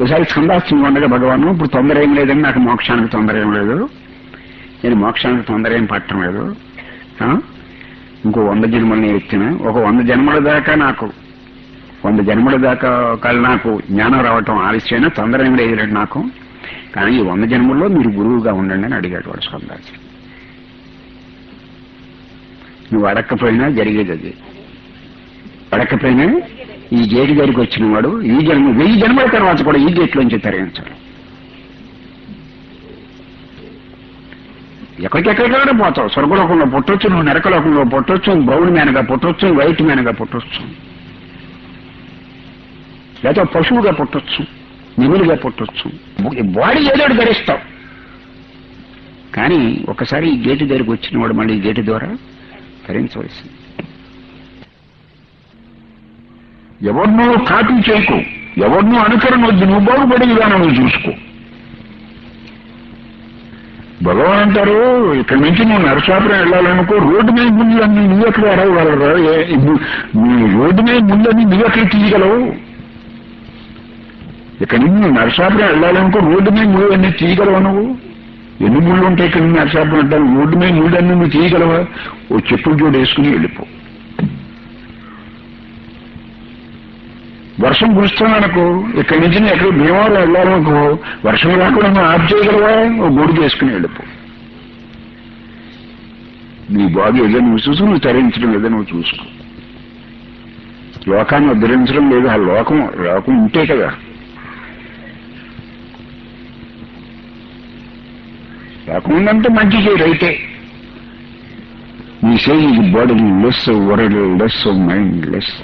ఒకసారి సందాస్తంగా ఉండగా భగవాను ఇప్పుడు తొందర ఏం లేదని నాకు మోక్షానికి తొందర ఏం లేదు. నేను మోక్షానికి తొందర ఏం పట్టడం లేదు. ఇంకో వంద జన్మలు నేను ఎత్తిన ఒక వంద జన్మల దాకా నాకు వంద జన్మల దాకా కాదు నాకు జ్ఞానం రావటం ఆలస్యమైనా తొందర ఏం లేదు నాకు. కానీ ఈ వంద జన్మల్లో మీరు గురువుగా ఉండండి అని అడిగాడు వాడు సందాసి నువ్వు అడక్కపోయినా జరిగేది అది. అడక్కపోయినా ఈ గేటు దగ్గరికి వచ్చిన వాడు ఈ జన్మ వెయ్యి జన్మల తర్వాత కూడా ఈ గేట్లోంచి తరలించాలి ఎక్కడికెక్కడికైనా పోతావు. స్వర్గలోకంలో పుట్టొచ్చు నువ్వు నరకలోకంలో పుట్టొచ్చు బ్రౌన్ మేనగా పుట్టొచ్చు వైట్ మేనగా పుట్టొచ్చు. లేదా పశువుగా పుట్టొచ్చు నిములుగా పుట్టొచ్చు. బాడీ ఏదో ధరిస్తావు కానీ ఒకసారి ఈ గేటు దగ్గరికి వచ్చిన వాడు మళ్ళీ ఈ గేటు ద్వారా ధరించవలసింది ఎవరినో కాపీ చేయకు. ఎవరినో అనుకరణ వద్దు. నువ్వు బాగుపడే విధానం నువ్వు చూసుకో. భగవాన్ అంటారు ఇక్కడి నుంచి నువ్వు నరసాపురం వెళ్ళాలనుకో రోడ్డు మీద ముందులన్నీ నువ్వు ఎక్కడ అడగగలరా రోడ్డు మీద ముందని నువ్వు ఎక్కడ తీయగలవు? ఇక్కడి నుంచి నువ్వు నరసాపురం వెళ్ళాలనుకో రోడ్డు మీద ముళ్ళు అన్ని తీయగలవా నువ్వు? ఎన్ని ముళ్ళు ఉంటాయి ఇక్కడ నుంచి నరసాపురం అంటారు రోడ్డు మీద ముళ్ళు నువ్వు తీయగలవా? ఓ చెప్పులు జోడు వేసుకుని వెళ్ళిపో. వర్షం కురుస్తుందనుకో ఇక్కడి నుంచి ఎక్కడ భీమవరం వెళ్ళాలనుకో వర్షం రాకుండా నువ్వు ఆఫ్ చేయగలవా? ఓ గొడుగు వెళ్ళిపో. నీ బాడీ ఏదో నువ్వు చూసు నువ్వు తరించడం ఏదో నువ్వు చూసుకో. లోకాన్ని ఉద్ధరించడం లేదు ఆ లోకం లోకం ఉంటే కదా. లోకం ఉందంటే మంచి చేయి రైతే నీ sage body less world less mind less.